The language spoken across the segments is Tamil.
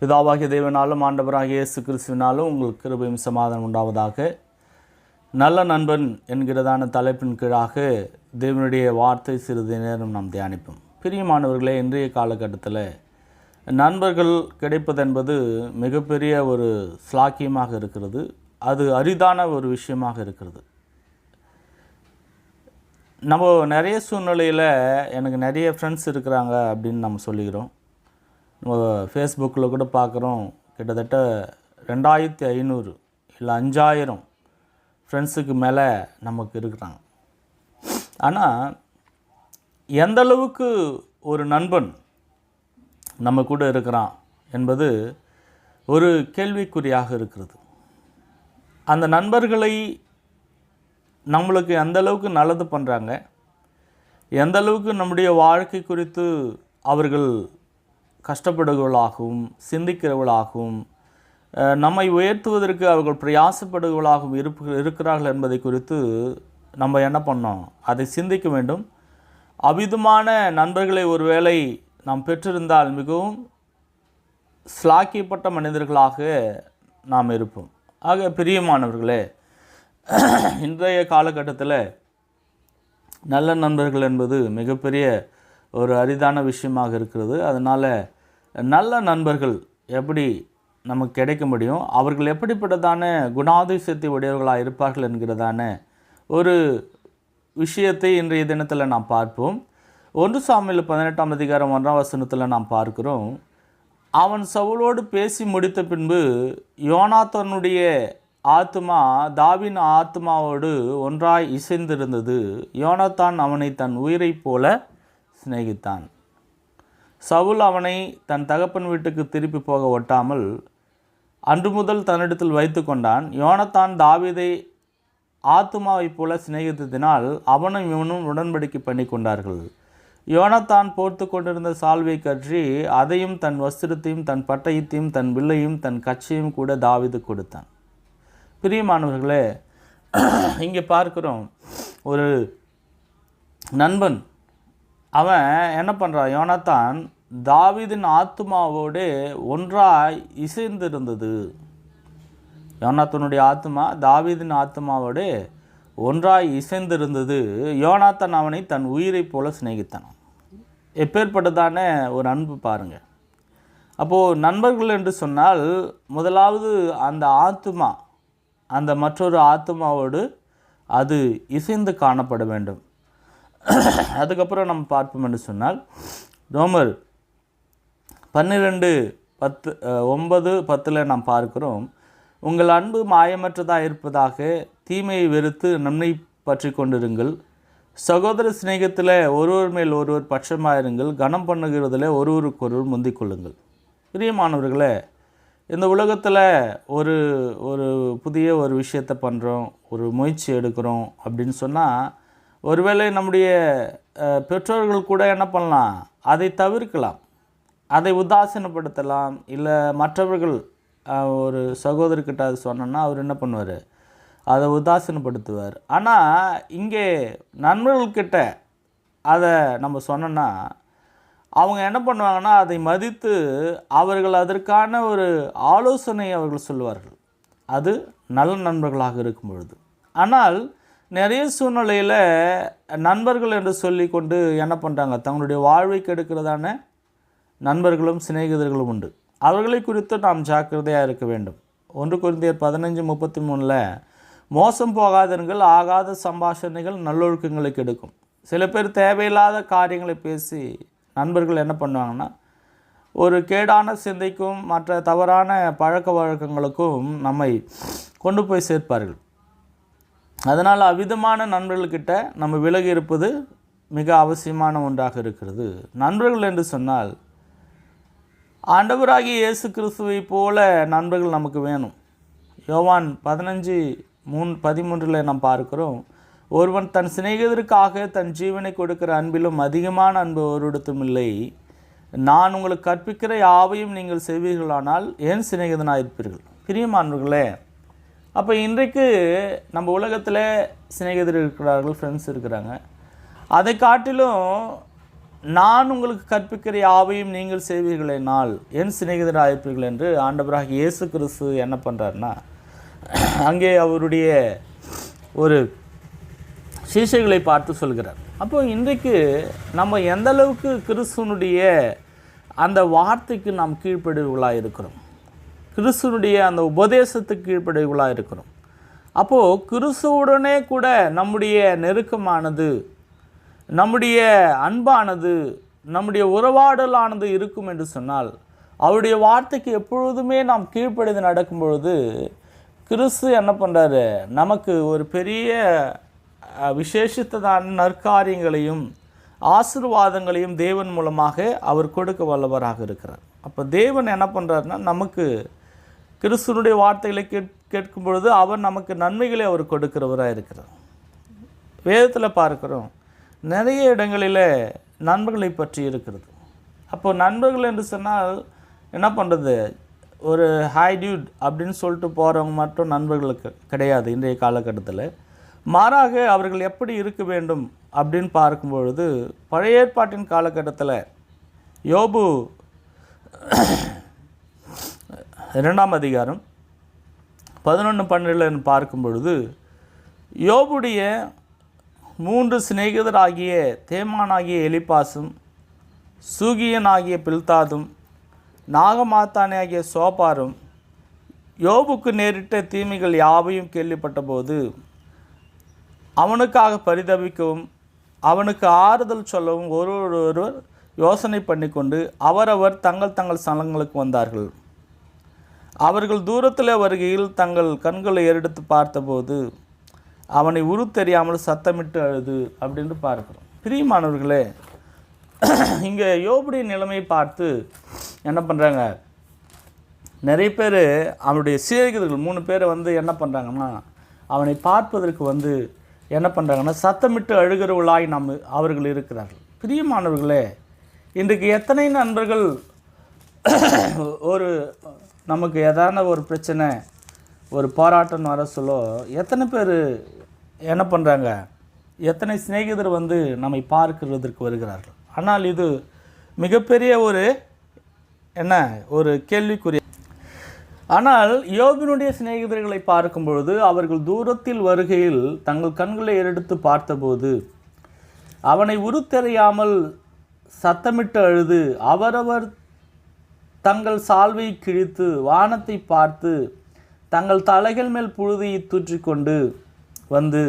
பிதாவாகிய தேவனாலும் ஆண்டவராகிய இயேசு கிறிஸ்துவினாலும் உங்களுக்கு கிருபையும் சமாதானம் உண்டாவதாக. நல்ல நண்பன் என்கிறதான தலைப்பின் கீழாக தேவனுடைய வார்த்தை சிறிது நேரம் நாம் தியானிப்போம். பிரியமானவர்களே இன்றைய காலகட்டத்தில் நண்பர்கள் கிடைப்பதென்பது மிகப்பெரிய ஒரு ஸ்லாக்கியமாக இருக்கிறது. அது அரிதான ஒரு விஷயமாக இருக்கிறது. நம்ம நிறைய சூழ்நிலையில் எனக்கு நிறைய ஃப்ரெண்ட்ஸ் இருக்கிறாங்க அப்படின்னு நம்ம சொல்லிக்கிறோம் நம்ம ஃபேஸ்புக்கில் கூட பார்க்குறோம். கிட்டத்தட்ட ரெண்டாயிரத்தி ஐநூறு இல்லை அஞ்சாயிரம் ஃப்ரெண்ட்ஸுக்கு மேலே நமக்கு இருக்கிறாங்க. ஆனால் எந்தளவுக்கு ஒரு நண்பன் நம்ம கூட இருக்கிறான் என்பது ஒரு கேள்விக்குறியாக இருக்கிறது. அந்த நண்பர்களை நம்மளுக்கு எந்த அளவுக்கு நல்லது பண்ணுறாங்க எந்த அளவுக்கு நம்முடைய வாழ்க்கை குறித்து அவர்கள் கஷ்டப்படுகிறவர்களாகவும் சிந்திக்கிறவர்களாகவும் நம்மை உயர்த்துவதற்கு அவர்கள் பிரயாசப்படுகிறவர்களாகவும் இருப்பு இருக்கிறார்கள் என்பதை குறித்து நம்ம என்ன பண்ணோம்? அதை சிந்திக்க வேண்டும். அவிதமான நண்பர்களை ஒருவேளை நாம் பெற்றிருந்தால் மிகவும் ஸ்லாக்கியப்பட்ட மனிதர்களாக நாம் இருப்போம். ஆக பிரியமானவர்களே இன்றைய காலகட்டத்தில் நல்ல நண்பர்கள் என்பது மிகப்பெரிய ஒரு அரிதான விஷயமாக இருக்கிறது. அதனால் நல்ல நண்பர்கள் எப்படி நமக்கு கிடைக்க முடியும்? அவர்கள் எப்படிப்பட்டதான குணாதிசயத்தை உடையவர்களாக இருப்பார்கள் என்கிறதான ஒரு விஷயத்தை இன்றைய தினத்தில் நாம் பார்ப்போம். ஒன்று சாமியில் பதினெட்டாம் அதிகாரம் ஒன்றாம் வசனத்தில் நாம் பார்க்கிறோம். அவன் சவுலோடு பேசி முடித்த பின்பு யோனாத்தனுடைய ஆத்மா தாவின் ஆத்மாவோடு ஒன்றாய் இசைந்திருந்தது. யோனாத்தான் அவனை தன் உயிரைப் போல சிநேகித்தான். சவுல் அவனை தன் தகப்பன் வீட்டுக்கு திருப்பி போக ஒட்டாமல் அன்று முதல் தன்னிடத்தில் வைத்து கொண்டான். யோனத்தான் தாவிதை ஆத்துமாவைப் போல சிநேகித்ததினால் அவனும் இவனும் உடன்படிக்கை பண்ணி கொண்டார்கள். யோனத்தான் போர்த்து கொண்டிருந்த சால்வை கற்றி அதையும் தன் வஸ்திரத்தையும் தன் பட்டயத்தையும் தன் வில்லையும் தன் கட்சியையும் கூட தாவீது கொடுத்தான். பிரியமானவர்களே இங்கே பார்க்கிறோம் ஒரு நண்பன் அவன் என்ன பண்ணுறான் யோனத்தான் தாவீதின் ஆத்மாவோடு ஒன்றாய் இசைந்திருந்தது. யோனாத்தனுடைய ஆத்மா தாவிதின் ஆத்மாவோடு ஒன்றாய் இசைந்திருந்தது. யோனாத்தன் அவனை தன் உயிரைப் போல சிநேகித்தான். எப்பேற்பட்டதான ஒரு அன்பு பாருங்கள் அப்போது நண்பர்கள் என்று சொன்னால் முதலாவது அந்த ஆத்மா அந்த மற்றொரு ஆத்மாவோடு அது இசைந்து காணப்பட வேண்டும். அதுக்கப்புறம் நம்ம பார்ப்போம் என்று சொன்னால் ரோமர் பன்னிரெண்டு பத்து ஒன்பது பத்தில் நாம் பார்க்கிறோம் உங்கள் அன்பு மாயமற்றதாக இருப்பதாக தீமையை வெறுத்து நன்மை பற்றி கொண்டிருங்கள். சகோதர சிநேகத்தில் ஒருவர் மேல் ஒருவர் பட்சமாயிருங்கள். கனம் பண்ணுகிறதுல ஒருவருக்கொருவர் முந்திக் கொள்ளுங்கள் பிரியமானவர்களே இந்த உலகத்தில் ஒரு ஒரு புதிய ஒரு விஷயத்தை பண்ணுறோம் ஒரு முயற்சி எடுக்கிறோம் அப்படின்னு சொன்னால் ஒருவேளை நம்முடைய பெற்றோர்கள் கூட என்ன பண்ணலாம்? அதை தவிர்க்கலாம். அதை உதாசீனப்படுத்தலாம். இல்லை மற்றவர்கள் ஒரு சகோதரிக்கிட்ட அது சொன்னோன்னா அவர் என்ன பண்ணுவார்? அதை உதாசீனப்படுத்துவார். ஆனால் இங்கே நண்பர்கள்கிட்ட அதை நம்ம சொன்னோன்னா அவங்க என்ன பண்ணுவாங்கன்னா அதை மதித்து அவர்கள் அதற்கான ஒரு ஆலோசனை அவர்கள் சொல்லுவார்கள். அது நல்ல நண்பர்களாக இருக்கும் பொழுது. ஆனால் நிறைய சூழ்நிலையில் நண்பர்கள் என்று சொல்லி கொண்டு என்ன பண்ணுறாங்க தங்களுடைய வாழ்வை கெடுக்கிறதான நண்பர்களும் சிநேகிதர்களும் உண்டு. அவர்களை குறித்து நாம் ஜாக்கிரதையாக இருக்க வேண்டும். ஒன்று குருந்தியர் பதினஞ்சு முப்பத்தி மூணில் மோசம் போகாதீர்கள் ஆகாத சம்பாஷணைகள் நல்லொழுக்கங்களை கெடுக்கும். சில பேர் தேவையில்லாத காரியங்களை பேசி நண்பர்கள் என்ன பண்ணுவாங்கன்னா ஒரு கேடான சிந்தைக்கும் மற்ற தவறான பழக்க வழக்கங்களுக்கும் நம்மை கொண்டு போய் சேர்ப்பார்கள். அதனால் அவ்விதமான நண்பர்கள்கிட்ட நம்ம விலகி இருப்பது மிக அவசியமான ஒன்றாக இருக்கிறது. நண்பர்கள் என்று சொன்னால் ஆண்டவராகிய இயேசு கிறிஸ்துவைப் போல நண்பர்கள் நமக்கு வேணும். யோவான் பதினஞ்சு மூன் பதிமூன்றில் நாம் பார்க்கிறோம் ஒருவன் தன் சிநேகிதருக்காக தன் ஜீவனை கொடுக்கிற அன்பிலும் அதிகமான அன்பு ஒருவிடத்தும் இல்லை. நான் உங்களுக்கு கற்பிக்கிற யாவையும் நீங்கள் செய்வீர்களானால் ஏன் சிநேகிதனாக இருப்பீர்கள் பிரியமானவர்களே அப்போ இன்றைக்கு நம்ம உலகத்தில் சிநேகிதர் இருக்கிறார்கள் ஃப்ரெண்ட்ஸ் இருக்கிறாங்க. அதை காட்டிலும் நான் உங்களுக்கு கற்பிக்கிற யாவையும் நீங்கள் செய்வீர்களேனால் என் சிநேகிதர் இருப்பீர்கள் என்று ஆண்டவராக இயேசு கிறிஸ்து என்ன பண்ணுறாருன்னா அங்கே அவருடைய ஒரு சீசைகளை பார்த்து சொல்கிறார். அப்போ இன்றைக்கு நம்ம எந்த அளவுக்கு கிறிஸ்துவனுடைய அந்த வார்த்தைக்கு நாம் கீழ்ப்படுவர்களாக இருக்கிறோம் கிறிஸ்துவனுடைய அந்த உபதேசத்துக்கு கீழ்ப்படுவர்களாக இருக்கிறோம் அப்போது கிறிஸ்துவுடனே கூட நம்முடைய நெருக்கமானது நம்முடைய அன்பானது நம்முடைய உறவாடலானது இருக்கும் என்று சொன்னால் அவருடைய வார்த்தைக்கு எப்பொழுதுமே நாம் கீழ்ப்படிந்து நடக்கும் பொழுது கிறிஸ்து என்ன பண்ணுறாரு நமக்கு ஒரு பெரிய விசேஷத்ததான நற்காரியங்களையும் ஆசீர்வாதங்களையும் தேவன் மூலமாக அவர் கொடுக்க வல்லவராக இருக்கிறார். அப்போ தேவன் என்ன பண்ணுறாருன்னா நமக்கு கிறிஸ்துவனுடைய வார்த்தைகளை கேட் கேட்கும் பொழுது அவர் நமக்கு நன்மைகளை அவர் கொடுக்கிறவராக இருக்கிறார். வேதத்தில் பார்க்குறோம் நிறைய இடங்களில் நண்பர்களை பற்றி இருக்கிறது. அப்போ நண்பர்கள் என்று சொன்னால் என்ன பண்ணுறது ஒரு ஹாய் டியூட் அப்படின்னு சொல்லிட்டு போகிறவங்க மட்டும் நண்பர்களுக்கு கிடையாது இன்றைய காலகட்டத்தில். மாறாக அவர்கள் எப்படி இருக்க வேண்டும் அப்படின்னு பார்க்கும்பொழுது பழைய ஏற்பாட்டின் காலகட்டத்தில் யோபு இரண்டாம் அதிகாரம் பதினொன்று பன்னெண்டில் பார்க்கும் பொழுது யோபுடைய மூன்று சிநேகிதராகிய தேமானாகிய எலிபாசும் சூகியனாகிய பில்தாதும் நாகமாத்தானாகிய சோபாரும் யோபுக்கு நேரிட்ட தீமைகள் யாவையும் கேள்விப்பட்டபோது அவனுக்காக பரிதபிக்கவும் அவனுக்கு ஆறுதல் சொல்லவும் ஒருவர் ஒருவர் யோசனை பண்ணிக்கொண்டு அவரவர் தங்கள் தங்கள் ஸ்தலங்களுக்கு வந்தார்கள். அவர்கள் தூரத்தில் வருகையில் தங்கள் கண்களை ஏறெடுத்து பார்த்தபோது அவனை உரு தெரியாமல் சத்தமிட்டு அழுது அப்படின்னு பார்க்குறோம். பிரியமானவர்களே இங்கே யோபுடைய நிலைமையை பார்த்து என்ன பண்ணுறாங்க நிறைய பேர் அவனுடைய சிநேகிதர்கள் மூணு பேர் வந்து என்ன பண்ணுறாங்கன்னா அவனை பார்ப்பதற்கு வந்து என்ன பண்ணுறாங்கன்னா சத்தமிட்டு அழுகிறவளாய் நாம் அவர்கள் இருக்கிறார்கள். பிரியமானவர்களே இன்றைக்கு எத்தனை நண்பர்கள் ஒரு நமக்கு எதான ஒரு பிரச்சனை ஒரு போராட்டம் வர சொல்லோ எத்தனை பேர் என்ன பண்ணுறாங்க எத்தனை சிநேகிதர் வந்து நம்மை பார்க்கிறதற்கு வருகிறார்கள்? ஆனால் இது மிகப்பெரிய ஒரு என்ன ஒரு கேள்விக்குரிய ஆனால் யோபினுடைய சிநேகிதர்களை பார்க்கும் பொழுது அவர்கள் தூரத்தில் வருகையில் தங்கள் கண்களை எடுத்து பார்த்தபோது அவனை உருத்தெறியாமல் சத்தமிட்டு அழுது அவரவர் தங்கள் சால்வை கிழித்து வானத்தை பார்த்து தங்கள் தலைகள் மேல் புழுதியை தூற்றிக்கொண்டு வந்து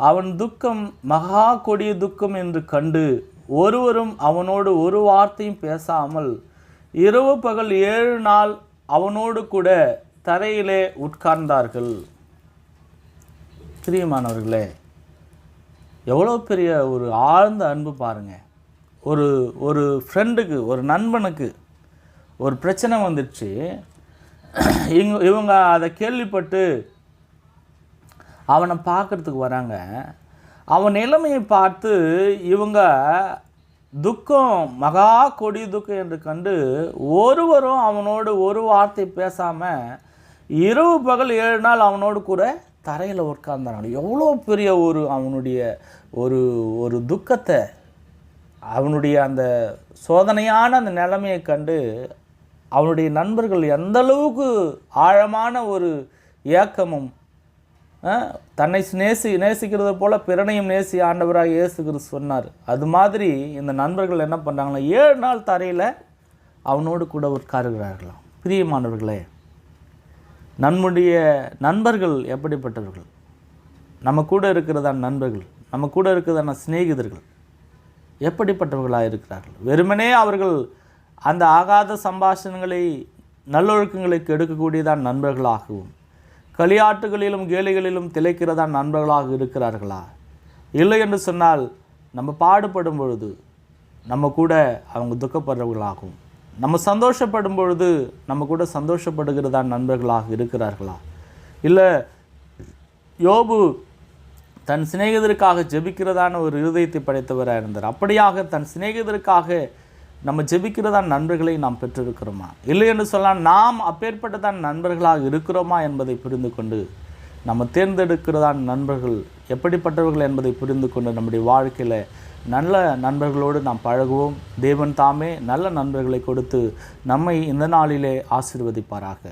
அவன் துக்கம் மகா கொடிய துக்கம் என்று கண்டு ஒருவரும் அவனோடு ஒரு வார்த்தையும் பேசாமல் இரவு பகல் ஏழு நாள் அவனோடு கூட தரையிலே உட்கார்ந்தார்கள். பிரியமானவர்களே எவ்வளோ பெரிய ஒரு ஆழ்ந்த அன்பு பாருங்கள் ஒரு ஒரு ஃப்ரெண்டுக்கு ஒரு நண்பனுக்கு ஒரு பிரச்சனை வந்துடுச்சு. இவங்க இவங்க அதை கேள்விப்பட்டு அவனை பார்க்கறதுக்கு வராங்க. அவன் நிலைமையை பார்த்து இவங்க துக்கம் மகா கொடி துக்கம் என்று கண்டு ஒருவரும் அவனோடு ஒரு வார்த்தை பேசாமல் இரவு பகல் ஏழு நாள் அவனோடு கூட தரையில் உட்கார்ந்தாங்க. எவ்வளோ பெரிய ஒரு அவனுடைய ஒரு ஒரு துக்கத்தை அவனுடைய அந்த சோதனையான அந்த நிலைமையை கண்டு அவனுடைய நண்பர்கள் எந்த அளவுக்கு ஆழமான ஒரு ஏக்கமும் தன்னை நேசி நேசிக்கிறது போல பிறனையும் நேசி ஆண்டவராக இயேசுகிறது சொன்னார். அது மாதிரி இந்த நண்பர்கள் என்ன பண்ணுறாங்கன்னா ஏழு நாள் தரையில் அவனோடு கூட உட்காருகிறார்களாம் பிரியமானவர்களே நம்முடைய நண்பர்கள் எப்படிப்பட்டவர்கள்? நம்ம கூட இருக்கிறதான நண்பர்கள் நம்ம கூட இருக்கிறதான சிநேகிதர்கள் எப்படிப்பட்டவர்களாக இருக்கிறார்கள் வெறுமனே அவர்கள் அந்த ஆகாத சம்பாஷணங்களை நல்லொழுக்கங்களை கெடுக்கக்கூடியதான் நண்பர்களாகவும் களியாட்டுகளிலும் கேலிகளிலும் திளைக்கிறதான் நண்பர்களாக இருக்கிறார்களா? இல்லை என்று சொன்னால் நம்ம பாடுபடும் பொழுது நம்ம கூட அவங்க துக்கப்படுறவர்களாகும் நம்ம சந்தோஷப்படும் பொழுது நம்ம கூட சந்தோஷப்படுகிறதான் நண்பர்களாக இருக்கிறார்களா? இல்லை யோபு தன் சிநேகிதருக்காக ஜெபிக்கிறதான ஒரு இருதயத்தை படைத்தவராக இருந்தார்? அப்படியாக தன் சிநேகிதருக்காக நம்ம ஜெபிக்கிறதான் நண்பர்களை நாம் பெற்றிருக்கிறோமா? இல்லை என்று சொன்னால் நாம் அப்பேற்பட்டதான் நண்பர்களாக இருக்கிறோமா என்பதை புரிந்து கொண்டு நம்ம தேர்ந்தெடுக்கிறதான் நண்பர்கள் எப்படிப்பட்டவர்கள் என்பதை புரிந்து கொண்டு நம்முடைய வாழ்க்கையில் நல்ல நண்பர்களோடு நாம் பழகுவோம். தேவன் தாமே நல்ல நண்பர்களை கொடுத்து நம்மை இந்த நாளிலே ஆசீர்வதிப்பாராக.